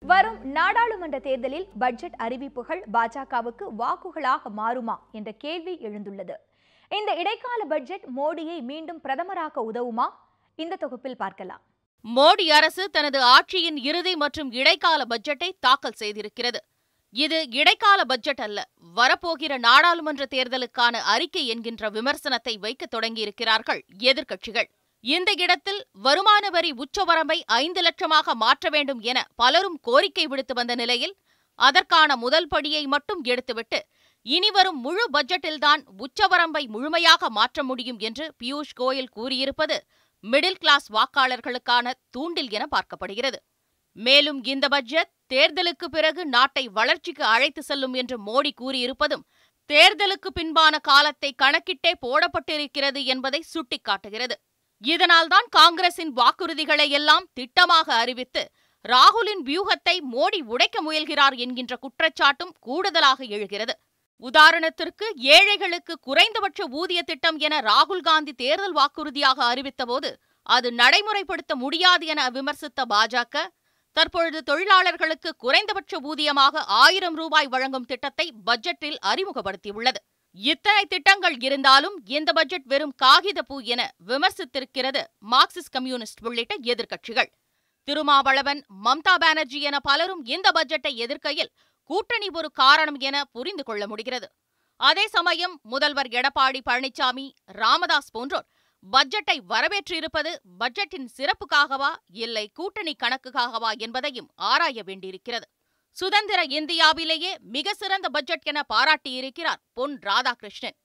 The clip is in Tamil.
வரும் நாடாளுமன்ற தேர்தலில் பட்ஜெட் அறிவிப்புகள் பாஜகவுக்கு வாக்குகளாக மாறுமா என்ற கேள்வி எழுந்துள்ளது. இந்த இடைக்கால பட்ஜெட் மோடியை மீண்டும் பிரதமராக்க உதவுமா? இந்த தொகுப்பில் பார்க்கலாம். மோடி அரசு தனது ஆட்சியின் இறுதி மற்றும் இடைக்கால பட்ஜெட்டை தாக்கல் செய்திருக்கிறது. இது இடைக்கால பட்ஜெட் அல்ல வரப்போகிற நாடாளுமன்ற தேர்தலுக்கான அறிக்கை என்கின்ற விமர்சனத்தை வைக்கத் தொடங்கியிருக்கிறார்கள் எதிர்க்கட்சிகள். இந்த இடத்தில் வருமான வரி உச்சவரம்பை ஐந்து லட்சமாக மாற்ற வேண்டும் என பலரும் கோரிக்கை விடுத்து வந்த நிலையில் அதற்கான முதல் படியை மட்டும் எடுத்துவிட்டு இனிவரும் முழு பட்ஜெட்டில்தான் உச்சவரம்பை முழுமையாக மாற்ற முடியும் என்று பியூஷ் கோயல் கூறியிருப்பது மிடில் கிளாஸ் வாக்காளர்களுக்கான தூண்டில் என பார்க்கப்படுகிறது. மேலும் இந்த பட்ஜெட் தேர்தலுக்கு பிறகு நாட்டை வளர்ச்சிக்கு அழைத்து செல்லும் என்று மோடி கூறியிருப்பதும் தேர்தலுக்கு பின்பான காலத்தை கணக்கிட்டே போடப்பட்டிருக்கிறது என்பதை சுட்டிக்காட்டுகிறது. இதனால்தான் காங்கிரசின் வாக்குறுதிகளை எல்லாம் திட்டமாக அறிவித்து ராகுலின் வியூகத்தை மோடி உடைக்க முயல்கிறார் என்கின்ற குற்றச்சாட்டும் கூடுதலாக எழுகிறது. உதாரணத்திற்கு ஏழைகளுக்கு குறைந்தபட்ச ஊதிய திட்டம் என ராகுல் காந்தி தேர்தல் வாக்குறுதியாக அறிவித்தபோது அது நடைமுறைப்படுத்த முடியாது என விமர்சித்த பாஜக தற்பொழுது தொழிலாளர்களுக்கு குறைந்தபட்ச ஊதியமாக ஆயிரம் ரூபாய் வழங்கும் திட்டத்தை பட்ஜெட்டில் அறிமுகப்படுத்தியுள்ளது. இத்தனை திட்டங்கள் இருந்தாலும் இந்த பட்ஜெட் வெறும் காகித பூ என விமர்சித்திருக்கிறது மார்க்சிஸ்ட் கம்யூனிஸ்ட் உள்ளிட்ட எதிர்க்கட்சிகள். திருமாவளவன் மம்தா பானர்ஜி என பலரும் இந்த பட்ஜெட்டை எதிர்க்கையில் கூட்டணி ஒரு காரணம் என புரிந்து கொள்ள முடிகிறது. அதே சமயம் முதல்வர் எடப்பாடி பழனிசாமி ராமதாஸ் போன்றோர் பட்ஜெட்டை வரவேற்றிருப்பது பட்ஜெட்டின் சிறப்புக்காகவா இல்லை கூட்டணி கணக்குக்காகவா என்பதையும் ஆராய வேண்டியிருக்கிறது. சுதந்திர இந்தியாவிலேயே மிக சிறந்த பட்ஜெட் என பாராட்டியிருக்கிறார் பொன் ராதாகிருஷ்ணன்.